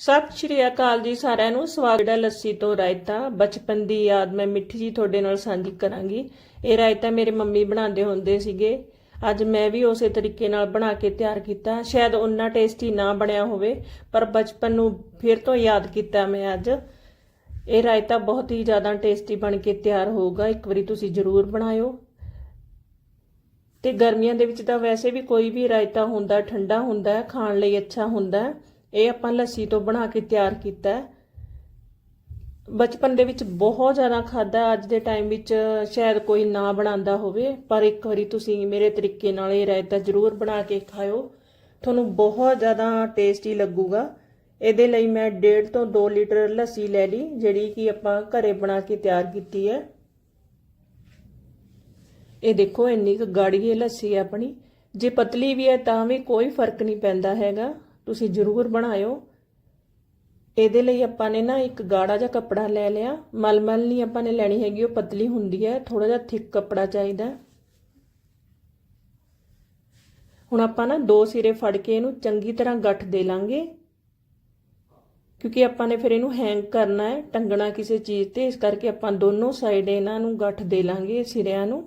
ਸਤਿ ਸ਼੍ਰੀ ਅਕਾਲ ਜੀ ਸਾਰਿਆਂ ਨੂੰ। ਸਵਾਗਤ ਹੈ ਲੱਸੀ ਤੋਂ ਰਾਇਤਾ। ਬਚਪਨ ਦੀ ਯਾਦ ਮੈਂ ਮਿੱਠੀ ਜੀ ਤੁਹਾਡੇ ਨਾਲ ਸਾਂਝੀ ਕਰਾਂਗੀ। ਇਹ ਰਾਇਤਾ ਮੇਰੇ ਮੰਮੀ ਬਣਾਉਂਦੇ ਹੁੰਦੇ ਸੀਗੇ। ਅੱਜ ਮੈਂ ਵੀ ਉਸੇ ਤਰੀਕੇ ਨਾਲ ਬਣਾ ਕੇ ਤਿਆਰ ਕੀਤਾ। ਸ਼ਾਇਦ ਉਨਾ ਟੇਸਟੀ ਨਾ ਬਣਿਆ ਹੋਵੇ, ਪਰ ਬਚਪਨ ਨੂੰ ਫਿਰ ਤੋਂ ਯਾਦ ਕੀਤਾ ਮੈਂ ਅੱਜ। ਇਹ ਰਾਇਤਾ ਬਹੁਤ ਹੀ ਜ਼ਿਆਦਾ ਟੇਸਟੀ ਬਣ ਕੇ ਤਿਆਰ ਹੋਊਗਾ। ਇੱਕ ਵਾਰੀ ਤੁਸੀਂ ਜ਼ਰੂਰ ਬਣਾਇਓ। ਤੇ ਗਰਮੀਆਂ ਦੇ ਵਿੱਚ ਤਾਂ ਵੈਸੇ ਵੀ ਕੋਈ ਵੀ ਰਾਇਤਾ ਹੁੰਦਾ, ਠੰਡਾ ਹੁੰਦਾ, ਖਾਣ ਲਈ ਅੱਛਾ ਹੁੰਦਾ। ਹੈ ਇਹ ਆਪਾਂ ਲੱਸੀ ਤੋਂ ਬਣਾ ਕੇ ਤਿਆਰ ਕੀਤਾ ਹੈ। ਬਚਪਨ ਦੇ ਵਿੱਚ ਬਹੁਤ ਜ਼ਿਆਦਾ ਖਾਦਾ ਅੱਜ ਦੇ ਟਾਈਮ ਵਿੱਚ ਸ਼ਾਇਦ ਕੋਈ ਨਾ ਬਣਾਉਂਦਾ ਹੋਵੇ, ਪਰ ਇੱਕ ਵਾਰੀ ਤੁਸੀਂ ਮੇਰੇ ਤਰੀਕੇ ਨਾਲ ਇਹ ਰਾਇਤਾ ਜ਼ਰੂਰ ਬਣਾ ਕੇ ਖਾਓ ਤੁਹਾਨੂੰ ਬਹੁਤ ਜ਼ਿਆਦਾ ਟੇਸਟੀ ਲੱਗੂਗਾ। ਇਹਦੇ ਲਈ ਮੈਂ 1.5 ਤੋਂ 2 ਲੀਟਰ ਲੱਸੀ ਲੈ ਲਈ, ਜਿਹੜੀ ਕਿ ਆਪਾਂ ਘਰੇ ਬਣਾ ਕੇ ਤਿਆਰ ਕੀਤੀ ਹੈ। ਇਹ ਦੇਖੋ, ਇੰਨੀ ਕੁ ਗਾੜੀ ਇਹ ਲੱਸੀ ਹੈ ਆਪਣੀ। ਜੇ ਪਤਲੀ ਵੀ ਹੈ, ਤਾਂ ਵੀ ਕੋਈ ਫ਼ਰਕ ਨਹੀਂ ਪੈਂਦਾ ਹੈਗਾ। ਤੁਸੀਂ ਜ਼ਰੂਰ ਬਣਾਇਓ। ਇਹਦੇ ਲਈ ਆਪਾਂ ਨੇ ਨਾ ਇੱਕ ਗਾੜਾ ਜਿਹਾ ਕੱਪੜਾ ਲੈ ਲਿਆ। ਮਲਮਲ ਨਹੀਂ ਆਪਾਂ ਨੇ ਲੈਣੀ ਹੈਗੀ, ਉਹ ਪਤਲੀ ਹੁੰਦੀ ਹੈ। ਥੋੜਾ ਜਿਹਾ ਥਿਕ ਕੱਪੜਾ ਚਾਹੀਦਾ ਹੁਣ ਆਪਾਂ ਨਾ ਦੋ ਸਿਰੇ ਫੜ ਕੇ ਇਹਨੂੰ ਚੰਗੀ ਤਰ੍ਹਾਂ ਗੱਠ ਦੇ ਲਾਂਗੇ। ਕਿਉਂਕਿ ਆਪਾਂ ਨੇ ਫਿਰ ਇਹਨੂੰ ਹੈਂਗ ਕਰਨਾ ਹੈ, ਟੰਗਣਾ ਕਿਸੇ ਚੀਜ਼ ਤੇ। ਇਸ ਕਰਕੇ ਆਪਾਂ ਦੋਨੋਂ ਸਾਈਡ ਇਹਨਾਂ ਨੂੰ ਗੱਠ ਦੇ ਲਾਂਗੇ ਸਿਰਿਆਂ ਨੂੰ।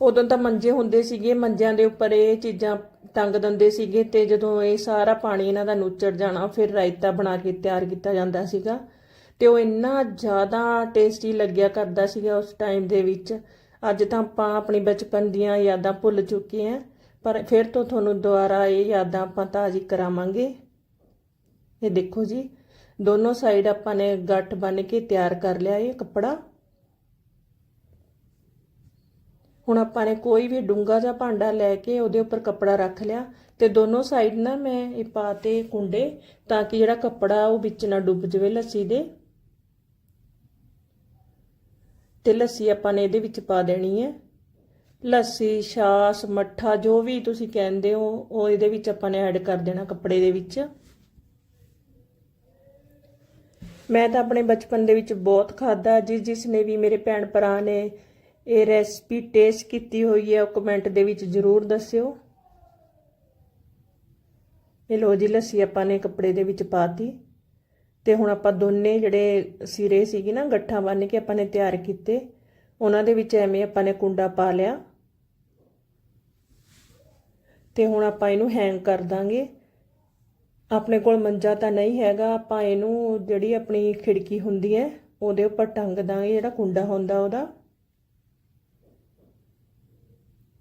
ਉਦੋਂ ਤਾਂ ਮੰਜੇ ਹੁੰਦੇ ਸੀਗੇ, ਮੰਜਿਆਂ ਦੇ ਉੱਪਰ ਇਹ ਚੀਜ਼ਾਂ ਟੰਗ ਦਿੰਦੇ ਸੀਗੇ ਤੇ ਜਦੋਂ ਇਹ ਸਾਰਾ ਪਾਣੀ ਇਹਨਾਂ ਦਾ ਨੂਚੜ ਜਾਣਾ, ਫਿਰ ਰਾਇਤਾ ਬਣਾ ਕੇ ਤਿਆਰ ਕੀਤਾ ਜਾਂਦਾ ਸੀਗਾ। ਤੇ ਉਹ ਇੰਨਾ ਜ਼ਿਆਦਾ ਟੇਸਟੀ ਲੱਗਿਆ ਕਰਦਾ ਸੀਗਾ ਉਸ ਟਾਈਮ ਦੇ ਵਿੱਚ। ਅੱਜ ਤਾਂ ਆਪਾਂ ਆਪਣੀ ਬਚਪਨ ਦੀਆਂ ਯਾਦਾਂ ਭੁੱਲ ਚੁੱਕੇ ਆਂ ਪਰ ਫਿਰ ਤੋਂ ਤੁਹਾਨੂੰ ਦੁਬਾਰਾ ਇਹ ਯਾਦਾਂ ਆਪਾਂ ਤਾਜ਼ੀ ਕਰਾਵਾਂਗੇ। ਇਹ ਦੇਖੋ ਜੀ, ਦੋਨੋਂ ਸਾਈਡ ਆਪਾਂ ਨੇ ਗੱਠ ਬੰਨ ਕੇ ਤਿਆਰ ਕਰ ਲਿਆ ਇਹ ਕੱਪੜਾ। ਹੁਣ ਆਪਾਂ ਨੇ ਕੋਈ ਵੀ ਡੂੰਗਾ ਜਾਂ ਭਾਂਡਾ ਲੈ ਕੇ ਉਹਦੇ ਉੱਪਰ ਕੱਪੜਾ ਰੱਖ ਲਿਆ ਤੇ ਦੋਨੋਂ ਸਾਈਡ ਨਾ ਮੈਂ ਇਹ ਪਾਤੇ ਕੁੰਡੇ ਤਾਂ ਕਿ ਜਿਹੜਾ ਕੱਪੜਾ ਉਹ ਵਿੱਚ ਨਾ ਡੁੱਬ ਜਾਵੇ ਲੱਸੀ ਦੇ। ਤੇ ਲੱਸੀ ਆਪਾਂ ਨੇ ਇਹਦੇ ਵਿੱਚ ਪਾ ਦੇਣੀ ਹੈ। ਲੱਸੀ, ਛਾਸ, ਮੱਠਾ ਜੋ ਵੀ ਤੁਸੀਂ ਕਹਿੰਦੇ ਹੋ, ਉਹ ਇਹਦੇ ਵਿੱਚ ਆਪਾਂ ਨੇ ਐਡ ਕਰ ਦੇਣਾ ਕੱਪੜੇ ਦੇ ਵਿੱਚ। ਮੈਂ ਤਾਂ ਆਪਣੇ ਬਚਪਨ ਦੇ ਵਿੱਚ ਬਹੁਤ ਖਾਦਾ ਜਿਸ ਜਿਸ ਨੇ ਵੀ ਮੇਰੇ ਭੈਣ ਭਰਾ ਨੇ ਇਹ ਰੈਸਪੀ ਟੇਸਟ ਕੀਤੀ ਹੋਈ ਹੈ, ਉਹ ਕਮੈਂਟ ਦੇ ਵਿੱਚ ਜ਼ਰੂਰ ਦੱਸਿਓ। ਇਹ ਲੋ ਜੀ, ਲੱਸੀ ਆਪਾਂ ਨੇ ਕੱਪੜੇ ਦੇ ਵਿੱਚ ਪਾਤੀ। ਤੇ ਹੁਣ ਆਪਾਂ ਦੋਨੇ ਜਿਹੜੇ ਸਿਰੇ ਸੀਗੇ ਨਾ, ਗੱਠਾਂ ਬੰਨ ਕੇ ਆਪਾਂ ਨੇ ਤਿਆਰ ਕੀਤੇ। ਉਹਨਾਂ ਦੇ ਵਿੱਚ ਐਵੇਂ ਆਪਾਂ ਨੇ ਕੁੰਡਾ ਪਾ ਲਿਆ। ਤੇ ਹੁਣ ਆਪਾਂ ਇਹਨੂੰ ਹੈਂਗ ਕਰ ਦਾਂਗੇ। ਆਪਣੇ ਕੋਲ ਮੰਜਾ ਤਾਂ ਨਹੀਂ ਹੈਗਾ, ਆਪਾਂ ਇਹਨੂੰ ਜਿਹੜੀ ਆਪਣੀ ਖਿੜਕੀ ਹੁੰਦੀ ਹੈ, ਉਹਦੇ ਉੱਪਰ ਟੰਗ ਦਾਂਗੇ, ਜਿਹੜਾ ਕੁੰਡਾ ਹੁੰਦਾ ਉਹਦਾ।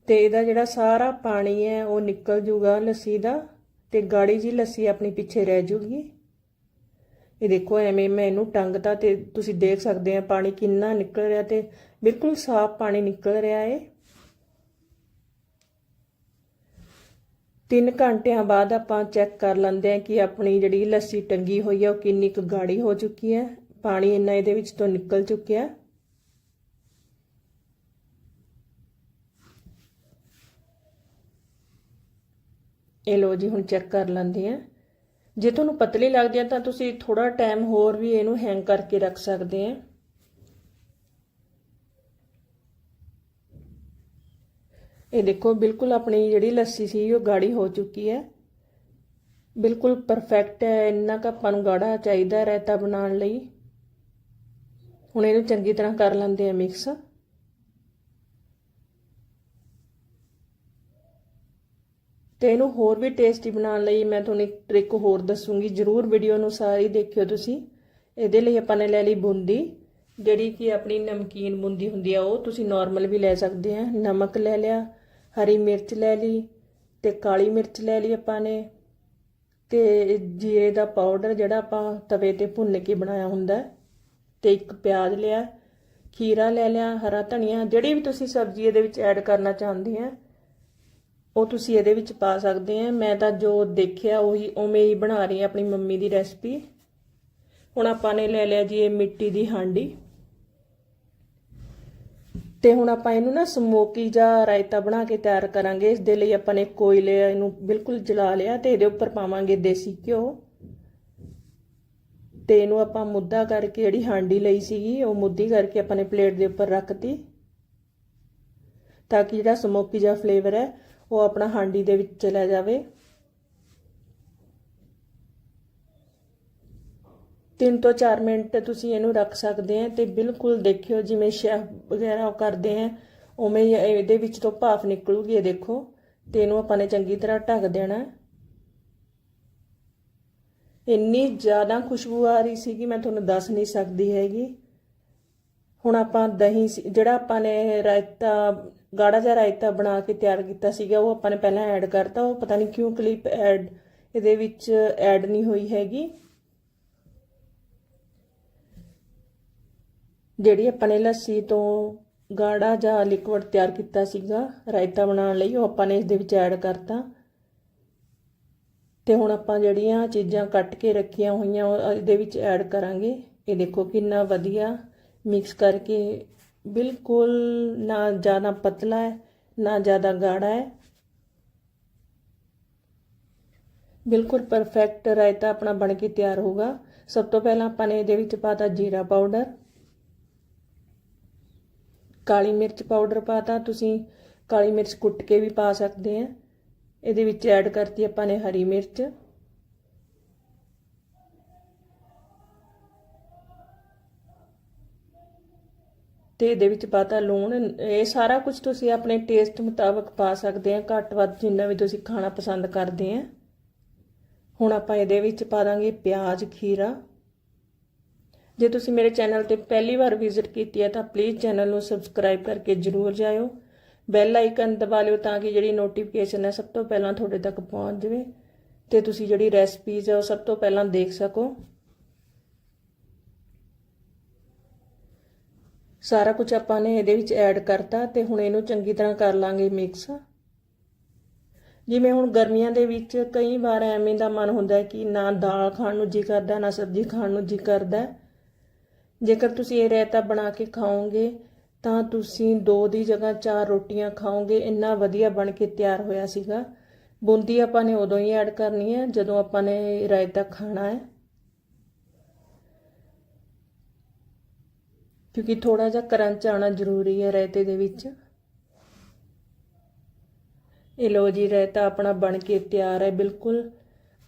ਤੇ ਇਹਦਾ ਜਿਹੜਾ ਸਾਰਾ ਪਾਣੀ ਹੈ, ਉਹ ਨਿਕਲ ਜੂਗਾ ਲੱਸੀ ਦਾ ਤੇ ਗਾੜੀ ਜੀ ਲੱਸੀ ਆਪਣੀ ਪਿੱਛੇ ਰਹਿ ਜੂਗੀ। ਇਹ ਦੇਖੋ, ਐਵੇਂ ਮੈਂ ਇਹਨੂੰ ਟੰਗਤਾ ਤੇ ਤੁਸੀਂ ਦੇਖ ਸਕਦੇ ਆ ਪਾਣੀ ਕਿੰਨਾ ਨਿਕਲ ਰਿਹਾ ਤੇ ਬਿਲਕੁਲ ਸਾਫ਼ ਪਾਣੀ ਨਿਕਲ ਰਿਹਾ ਏ। 3 ਘੰਟਿਆਂ ਬਾਅਦ ਆਪਾਂ ਚੈੱਕ ਕਰ ਲੈਂਦੇ ਆ ਕਿ ਆਪਣੀ ਜਿਹੜੀ ਲੱਸੀ ਟੰਗੀ ਹੋਈ ਹੈ ਉਹ ਕਿੰਨੀ ਕੁ ਗਾੜੀ ਹੋ ਚੁੱਕੀ ਹੈ। ਪਾਣੀ ਇੰਨਾ ਇਹਦੇ ਵਿੱਚ ਤੋਂ ਨਿਕਲ ਚੁੱਕਿਆ। ਇਹ ਲੋ ਜੀ, ਹੁਣ ਚੈੱਕ ਕਰ ਲੈਂਦੇ ਆ ਜੇ ਤੁਹਾਨੂੰ ਪਤਲੀ ਲੱਗਦੀ ਹੈ ਤਾਂ ਤੁਸੀਂ ਥੋੜਾ ਟਾਈਮ ਹੋਰ ਵੀ ਇਹਨੂੰ ਹੈਂਗ ਕਰਕੇ ਰੱਖ ਸਕਦੇ ਆ। ਇਹ ਦੇਖੋ, ਬਿਲਕੁਲ ਆਪਣੀ ਜਿਹੜੀ ਲੱਸੀ ਸੀ, ਉਹ ਗਾੜੀ ਹੋ ਚੁੱਕੀ ਹੈ। ਬਿਲਕੁਲ ਪਰਫੈਕਟ ਹੈ, ਇੰਨਾ ਕੁ ਆਪਾਂ ਨੂੰ ਗਾੜਾ ਚਾਹੀਦਾ ਰਾਇਤਾ ਬਣਾਉਣ ਲਈ। ਹੁਣ ਇਹਨੂੰ ਚੰਗੀ ਤਰ੍ਹਾਂ ਕਰ ਲੈਂਦੇ ਆ ਮਿਕਸ ਤੇ ਇਹਨੂੰ ਹੋਰ ਵੀ ਟੇਸਟੀ ਬਣਾਉਣ ਲਈ ਮੈਂ ਤੁਹਾਨੂੰ ਇੱਕ ਟ੍ਰਿਕ ਹੋਰ ਦੱਸੂਗੀ। ਜਰੂਰ ਵੀਡੀਓ ਨੂੰ ਸਾਰੀ ਦੇਖਿਓ ਤੁਸੀਂ। ਇਹਦੇ ਲਈ ਆਪਾਂ ਨੇ ਲੈ ਲਈ ਬੂੰਦੀ, ਜਿਹੜੀ ਕਿ ਆਪਣੀ ਨਮਕੀਨ ਬੂੰਦੀ ਹੁੰਦੀ ਆ, ਉਹ ਤੁਸੀਂ ਨਾਰਮਲ ਵੀ ਲੈ ਸਕਦੇ ਆ। ਨਮਕ ਲੈ ਲਿਆ, ਹਰੀ ਮਿਰਚ ਲੈ ਲਈ ਤੇ ਕਾਲੀ ਮਿਰਚ ਲੈ ਲਈ ਆਪਾਂ ਨੇ। ਤੇ ਜੀਰੇ ਦਾ ਪਾਊਡਰ ਜਿਹੜਾ ਆਪਾਂ ਤਵੇ ਤੇ ਭੁੰਨ ਕੇ ਬਣਾਇਆ ਹੁੰਦਾ, ਤੇ ਇੱਕ ਪਿਆਜ਼ ਲਿਆ, ਖੀਰਾ ਲੈ ਲਿਆ, ਹਰਾ ਧਨੀਆ, ਜਿਹੜੀ ਵੀ ਤੁਸੀਂ ਸਬਜ਼ੀ ਇਹਦੇ ਵਿੱਚ ਐਡ ਕਰਨਾ ਚਾਹੁੰਦੇ ਆ ਉਹ ਤੁਸੀਂ ਇਹਦੇ ਵਿੱਚ ਪਾ ਸਕਦੇ ਆ। ਮੈਂ ਤਾਂ ਜੋ ਦੇਖਿਆ ਉਹੀ ਉਵੇਂ ਹੀ ਬਣਾ ਰਹੀ ਆ ਆਪਣੀ ਮੰਮੀ ਦੀ ਰੈਸਪੀ ਹੁਣ ਆਪਾਂ ਨੇ ਲੈ ਲਿਆ ਜੀ ਇਹ ਮਿੱਟੀ ਦੀ ਹਾਂਡੀ। ਤੇ ਹੁਣ ਆਪਾਂ ਇਹਨੂੰ ਨਾ ਸਮੋਕੀ ਜਾਂ ਰਾਇਤਾ ਬਣਾ ਕੇ ਤਿਆਰ ਕਰਾਂਗੇ। ਇਸ ਦੇ ਲਈ ਆਪਾਂ ਨੇ ਕੋਇਲੇ ਇਹਨੂੰ ਬਿਲਕੁਲ ਜਲਾ ਲਿਆ ਤੇ ਇਹਦੇ ਉੱਪਰ ਪਾਵਾਂਗੇ ਦੇਸੀ ਘਿਓ। ਤੇ ਇਹਨੂੰ ਆਪਾਂ ਮੁੱਦਾ ਕਰਕੇ ਜਿਹੜੀ ਹਾਂਡੀ ਲਈ ਸੀਗੀ, ਉਹ ਮੁੱਦੀ ਕਰਕੇ ਆਪਾਂ ਨੇ ਪਲੇਟ ਦੇ ਉੱਪਰ ਰੱਖਤੀ। ਤਾਂ ਕਿ ਜਿਹੜਾ ਸਮੋਕੀ ਜਿਹਾ ਫਲੇਵਰ ਹੈ ਉਹ ਆਪਣਾ ਹਾਂਡੀ ਦੇ ਵਿੱਚ ਚਲਾ ਜਾਵੇ। ਤਿੰਨ ਤੋਂ ਚਾਰ ਮਿੰਟ ਤੁਸੀਂ ਇਹਨੂੰ ਰੱਖ ਸਕਦੇ ਆ ਤੇ ਬਿਲਕੁਲ ਦੇਖਿਓ ਜਿਵੇਂ ਸ਼ੈਫ ਵਗੈਰਾ ਉਹ ਕਰਦੇ ਆ, ਉਵੇਂ ਹੀ ਇਹਦੇ ਵਿੱਚ ਤੋਂ ਭਾਫ ਨਿਕਲੂਗੀ, ਇਹ ਦੇਖੋ। ਤੇ ਇਹਨੂੰ ਆਪਾਂ ਨੇ ਚੰਗੀ ਤਰ੍ਹਾਂ ਢੱਕ ਦੇਣਾ। ਇੰਨੀ ਜ਼ਿਆਦਾ ਖੁਸ਼ਬੂ ਆ ਰਹੀ ਸੀ ਕਿ ਮੈਂ ਤੁਹਾਨੂੰ ਦੱਸ ਨਹੀਂ ਸਕਦੀ ਹੈਗੀ। ਹੁਣ ਆਪਾਂ ਦਹੀਂ ਜਿਹੜਾ ਆਪਾਂ ਨੇ ਰਾਇਤਾ ਗਾੜਾ ਜਿਹਾ ਰਾਇਤਾ ਬਣਾ ਕੇ ਤਿਆਰ ਕੀਤਾ ਸੀਗਾ, ਉਹ ਆਪਾਂ ਨੇ ਪਹਿਲਾਂ ਐਡ ਕਰਤਾ, ਉਹ ਪਤਾ ਨਹੀਂ ਕਿਉਂ ਕਲਿੱਪ ਐਡ ਇਹਦੇ ਵਿੱਚ ਐਡ ਨਹੀਂ ਹੋਈ ਹੈਗੀ। ਜਿਹੜੀ ਆਪਾਂ ਨੇ ਲੱਸੀ ਤੋਂ ਗਾੜਾ ਜਾਂ ਲਿਕਵਿਡ ਤਿਆਰ ਕੀਤਾ ਸੀਗਾ, ਰਾਇਤਾ ਬਣਾਉਣ ਲਈ, ਉਹ ਆਪਾਂ ਨੇ ਇਸ ਦੇ ਵਿੱਚ ਐਡ ਕਰਤਾ। ਤੇ ਹੁਣ ਆਪਾਂ ਜਿਹੜੀਆਂ ਚੀਜ਼ਾਂ ਕੱਟ ਕੇ ਰੱਖੀਆਂ ਹੋਈਆਂ, ਉਹ ਇਹਦੇ ਵਿੱਚ ਐਡ ਕਰਾਂਗੇ। ਇਹ ਦੇਖੋ ਕਿੰਨਾ ਵਧੀਆ ਮਿਕਸ ਕਰਕੇ ਬਿਲਕੁਲ ਨਾ ਜ਼ਿਆਦਾ ਪਤਲਾ ਹੈ, ਨਾ ਜ਼ਿਆਦਾ ਗਾੜਾ ਹੈ। ਬਿਲਕੁਲ ਪਰਫੈਕਟ ਰਾਇਤਾ ਆਪਣਾ ਬਣ ਕੇ ਤਿਆਰ ਹੋਗਾ ਸਭ ਤੋਂ ਪਹਿਲਾਂ ਆਪਾਂ ਨੇ ਇਹਦੇ ਵਿੱਚ ਪਾਤਾ ਜੀਰਾ ਪਾਊਡਰ। ਕਾਲੀ ਮਿਰਚ ਪਾਊਡਰ ਪਾਤਾ ਤੁਸੀਂ ਕਾਲੀ ਮਿਰਚ ਕੁੱਟ ਕੇ ਵੀ ਪਾ ਸਕਦੇ ਆ। ਇਹਦੇ ਵਿੱਚ ਐਡ ਕਰਤੀ ਆਪਾਂ ਨੇ ਹਰੀ ਮਿਰਚ। ਤੇ ਇਹਦੇ ਵਿੱਚ ਪਾਤਾ ਲੂਣ, ਇਹ ਸਾਰਾ ਕੁਝ ਤੁਸੀਂ ਆਪਣੇ ਟੇਸਟ ਮੁਤਾਬਕ ਪਾ ਸਕਦੇ ਆ, ਘੱਟ ਵੱਧ ਜਿੰਨਾ ਵੀ ਤੁਸੀਂ ਖਾਣਾ ਪਸੰਦ ਕਰਦੇ ਆ। ਹੁਣ ਆਪਾਂ ਇਹਦੇ ਵਿੱਚ ਪਾ ਦਾਂਗੇ ਪਿਆਜ਼, ਖੀਰਾ। ਜੇ ਤੁਸੀਂ ਮੇਰੇ ਚੈਨਲ ਤੇ ਪਹਿਲੀ ਵਾਰ ਵਿਜ਼ਿਟ ਕੀਤੀ ਹੈ ਤਾਂ ਪਲੀਜ਼ ਚੈਨਲ ਨੂੰ ਸਬਸਕ੍ਰਾਈਬ ਕਰਕੇ ਜਰੂਰ ਜਾਇਓ। ਬੈਲ ਆਈਕਨ ਦਬਾ ਲਿਓ ਤਾਂ ਕਿ ਜਿਹੜੀ ਨੋਟੀਫਿਕੇਸ਼ਨ ਹੈ ਸਭ ਤੋਂ ਪਹਿਲਾਂ ਤੁਹਾਡੇ ਤੱਕ ਪਹੁੰਚ ਜਾਵੇ ਤੇ ਤੁਸੀਂ ਜਿਹੜੀ ਰੈਸਪੀਜ਼ ਹੈ ਉਹ ਸਭ ਤੋਂ ਪਹਿਲਾਂ ਦੇਖ ਸਕੋ। ਸਾਰਾ ਕੁਝ ਆਪਾਂ ਨੇ ਇਹਦੇ ਵਿੱਚ ਐਡ ਕਰਤਾ ਤੇ ਹੁਣ ਇਹਨੂੰ ਚੰਗੀ ਤਰ੍ਹਾਂ ਕਰ ਲਾਂਗੇ ਮਿਕਸ ਜਿਵੇਂ ਹੁਣ ਗਰਮੀਆਂ ਦੇ ਵਿੱਚ ਕਈ ਵਾਰ ਐਵੇਂ ਦਾ ਮਨ ਹੁੰਦਾ ਹੈ ਕਿ ਨਾ ਦਾਲ ਖਾਣ ਨੂੰ ਜੀ ਕਰਦਾ, ਨਾ ਸਬਜ਼ੀ ਖਾਣ ਨੂੰ ਜੀ ਕਰਦਾ। ਜੇਕਰ ਤੁਸੀਂ ਇਹ ਰਾਇਤਾ ਬਣਾ ਕੇ ਖਾਓਗੇ, ਤਾਂ ਤੁਸੀਂ ਦੋ ਦੀ ਜਗ੍ਹਾ ਚਾਰ ਰੋਟੀਆਂ ਖਾਓਗੇ, ਇੰਨਾ ਵਧੀਆ ਬਣ ਕੇ ਤਿਆਰ ਹੋਇਆ ਸੀਗਾ। ਬੂੰਦੀ ਆਪਾਂ ਨੇ ਉਦੋਂ ਹੀ ਐਡ ਕਰਨੀ ਹੈ, ਜਦੋਂ ਆਪਾਂ ਨੇ ਰਾਇਤਾ ਖਾਣਾ ਹੈ। ਕਿਉਂਕਿ ਥੋੜਾ ਜਿਹਾ ਕਰੰਚ ਆਣਾ ਜ਼ਰੂਰੀ ਹੈ ਰਾਇਤੇ ਦੇ ਵਿੱਚ। ਇਹ ਲੋ ਜੀ, ਰਾਇਤਾ ਆਪਣਾ ਬਣ ਕੇ ਤਿਆਰ ਹੈ ਬਿਲਕੁਲ।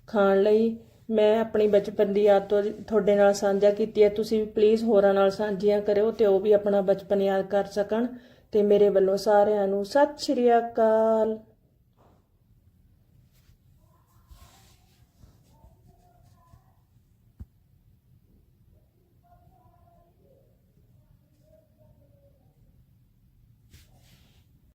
ਖਾਣ ਲਈ ਮੈਂ ਆਪਣੀ ਬਚਪਨ ਦੀ ਯਾਦ ਤੋਂ ਤੁਹਾਡੇ ਨਾਲ ਸਾਂਝਾ ਕੀਤੀ ਹੈ। ਤੁਸੀਂ ਵੀ ਪਲੀਜ਼ ਹੋਰਾਂ ਨਾਲ ਸਾਂਝੀਆਂ ਕਰਿਓ ਤੇ ਉਹ ਵੀ ਆਪਣਾ ਬਚਪਨ ਯਾਦ ਕਰ ਸਕਣ। ਤੇ ਮੇਰੇ ਵੱਲੋਂ ਸਾਰਿਆਂ ਨੂੰ ਸਤਿ ਸ਼੍ਰੀ ਅਕਾਲ।